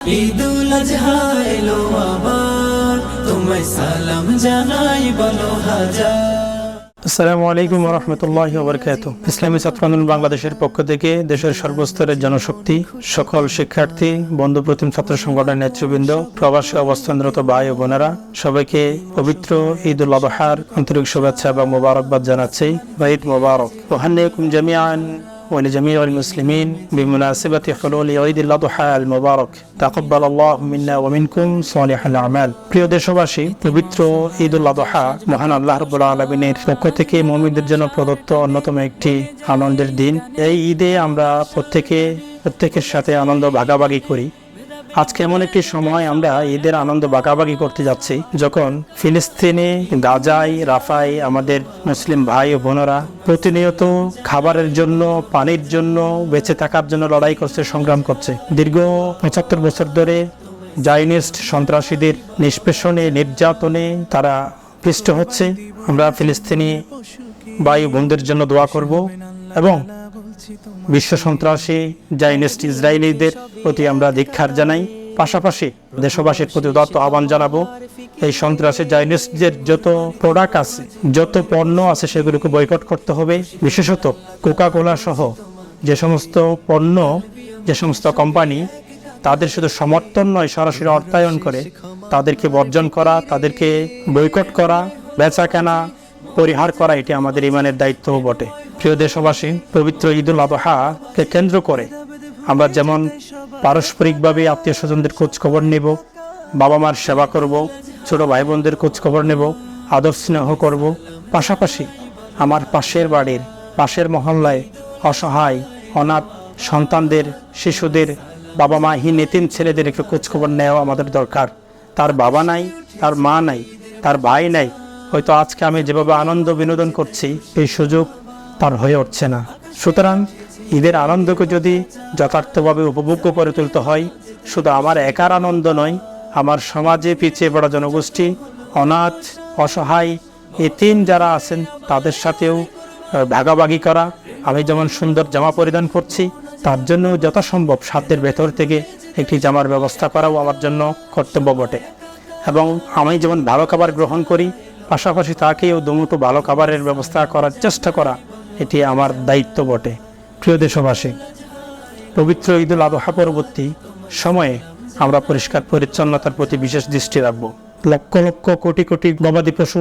ঈদুল আবার তোমায় সালাম জানাই বলো হাজার। আসসালামু আলাইকুম রহমতুল্লাহ বরকাত ইসলামী ছাত্র আন্দোলন বাংলাদেশের পক্ষ থেকে দেশের সর্বস্তরের জনশক্তি সকল শিক্ষার্থী বন্ধু প্রতিম ছাত্র সংগঠনের নেতৃবৃন্দ প্রবাসী অবস্থানরত ভাই ও বোনেরা সবাইকে পবিত্র ঈদ উল আবহার আন্তরিক শুভেচ্ছা এবং মোবারকবাদ জানাচ্ছি। বা ঈদ মোবারক। ওহান্নাকুম জামিয়ান ولجميع المسلمين بمناسبة حلول عيد الأضحى المبارك تقبل الله منا ومنكم صالح الأعمال প্রিয় দেশবাসী পবিত্র ঈদ উল আদহা মহান আল্লাহ রবুল্লা আলমিনের পক্ষ থেকে মমিনদের জন্য প্রদত্ত অন্যতম একটি আনন্দের দিন এই ঈদে আমরা প্রত্যেকে প্রত্যেকের সাথে আনন্দ ভাগাভাগি করি আজকে এমন একটি সময় আমরা ঈদের আনন্দ বাগাবাগি করতে যাচ্ছি, যখন ফিলিস্তিনে গাজায়, রাফায় আমাদের মুসলিম ভাই ও বোনেরা প্রতিনিয়ত খাবারের জন্য, পানির জন্য, বেঁচে থাকার জন্য লড়াই করছে, সংগ্রাম করছে। দীর্ঘ পঁচাত্তর বছর ধরে জাইনিস্ট সন্ত্রাসীদের নিষ্পেষণে, নির্যাতনে তারা পৃষ্ঠ হচ্ছে। আমরা ফিলিস্তিনি ভাই বোনদের জন্য দোয়া করব এবং বিশ্ব সন্ত্রাসী, জাইনিস্ট ইসরায়েলিদের প্রতি আমরা ধিক্ষার জানাই। পাশাপাশি দেশবাসীর প্রতি দত্ত আহ্বান জানাব, এই সন্ত্রাসী, জাইনিস্টদের যত প্রোডাক্ট আছে, যত পণ্য আছে সেগুলোকে বয়কট করতে হবে। বিশেষত কোকা কোলা সহ যে সমস্ত পণ্য, যে সমস্ত কোম্পানি তাদের শুধু সমর্থন নয়, সরাসরি অর্থায়ন করে, তাদেরকে বর্জন করা, তাদেরকে বয়কট করা, বেচা কেনা পরিহার করা এটি আমাদের ইমানের দায়িত্বও বটে। প্রিয় দেশবাসী, পবিত্র ঈদুল আবহাকে কেন্দ্র করে আমরা যেমন পারস্পরিকভাবে আত্মীয় স্বজনদের খোঁজ খবর নেব বাবা মার সেবা করব, ছোট ভাই বোনদের খোঁজ খবর নেব, আদর স্নেহ করব, পাশাপাশি আমার পাশের বাড়ির, পাশের মহল্লায় অসহায়, অনাথ সন্তানদের, শিশুদের বাবা মা হীন এতিম ছেলেদের একটু খোঁজখবর নেওয়া আমাদের দরকার। তার বাবা নাই, তার মা নাই, তার ভাই নাই হয়তো আজকে আমি যেভাবে আনন্দ বিনোদন করছি, এই সুযোগ তার হয়ে উঠছে না। সুতরাং ঈদের আনন্দকে যদি যথার্থভাবে উপভোগ্য করে তুলতে হয়, শুধু আমার একার আনন্দ নয়, আমার সমাজে পিছিয়ে পড়া জনগোষ্ঠী, অনাথ, অসহায় এতিম যারা আছেন, তাদের সাথেও ভাগাভাগি করা, আমি যেমন সুন্দর জামা পরিধান করছি, তার জন্য যথাসম্ভব সাধ্যের ভেতর থেকে একটি জামার ব্যবস্থা করাও আমার জন্য কর্তব্য বটে। এবং আমি যেমন ভালো খাবার গ্রহণ করি পাশাপাশি তাকেও দুমুটো ভালো খাবারের ব্যবস্থা করার চেষ্টা করা এটি আমার দায়িত্ব বটে। প্রিয় দেশবাসী, পবিত্র ঈদুল আবহা পরবর্তী সময়ে আমরা পরিষ্কার পরিচ্ছন্নতার প্রতি বিশেষ দৃষ্টি রাখব। লক্ষ লক্ষ কোটি কোটি গবাদি পশু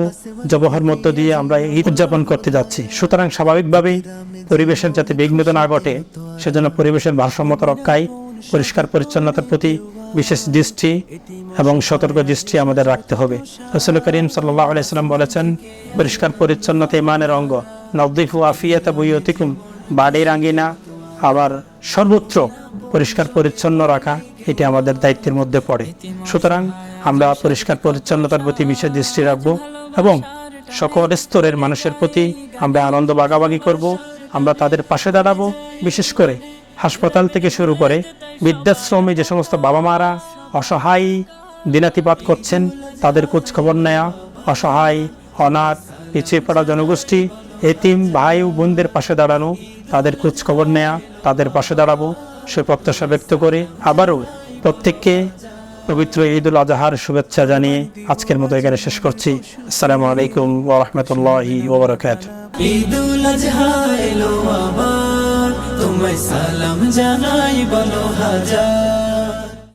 জবহার মধ্য দিয়ে আমরা ঈদ উদযাপন করতে যাচ্ছি। সুতরাং স্বাভাবিকভাবেই পরিবেশের যাতে বিঘ্নত না ঘটে, সেজন্য পরিবেশের ভারসাম্যতা রক্ষায় পরিষ্কার পরিচ্ছন্নতার প্রতি বিশেষ দৃষ্টি এবং সতর্ক দৃষ্টি আমাদের রাখতে হবে। রসুল করিম সাল্লাহ আলাইসাল্লাম বলেছেন, পরিষ্কার, পরিচ্ছন্নতা ইমানের অঙ্গ। নবদিফু আফিয়াতা বইয়তিকুম বাড়ির আঙ্গিনা আবার সর্বত্র পরিষ্কার, পরিচ্ছন্ন রাখা, এটি আমাদের দায়িত্বের মধ্যে পড়ে। সুতরাং আমরা পরিষ্কার, পরিচ্ছন্নতার প্রতি বিশেষ দৃষ্টি রাখব এবং সকল স্তরের মানুষের প্রতি আমরা আনন্দ বাগাবাগি করব। আমরা তাদের পাশে দাঁড়াবো। বিশেষ করে হাসপাতাল থেকে শুরু করে বৃদ্ধাশ্রমে যে সমস্ত বাবা মারা অসহায় দিনাতিপাত করছেন, তাদের খোঁজ খবর নেয়া, অসহায়, অনাথ, পিছিয়ে পড়া জনগোষ্ঠী, এতিম, ভাই ও বোনদের পাশে দাঁড়ানো, তাদের খোঁজ খবর নেয়া, তাদের পাশে দাঁড়াবো সে প্রত্যাশা ব্যক্ত করে আবারও প্রত্যেককে পবিত্র ঈদ উল আজহার শুভেচ্ছা জানিয়ে আজকের মতো এখানে শেষ করছি। আসসালামু আলাইকুম ওরহমতুল্লাহি ওবরাকাত ঈদুল আজহা তোমায় সালাম জানাই বলো হাজার।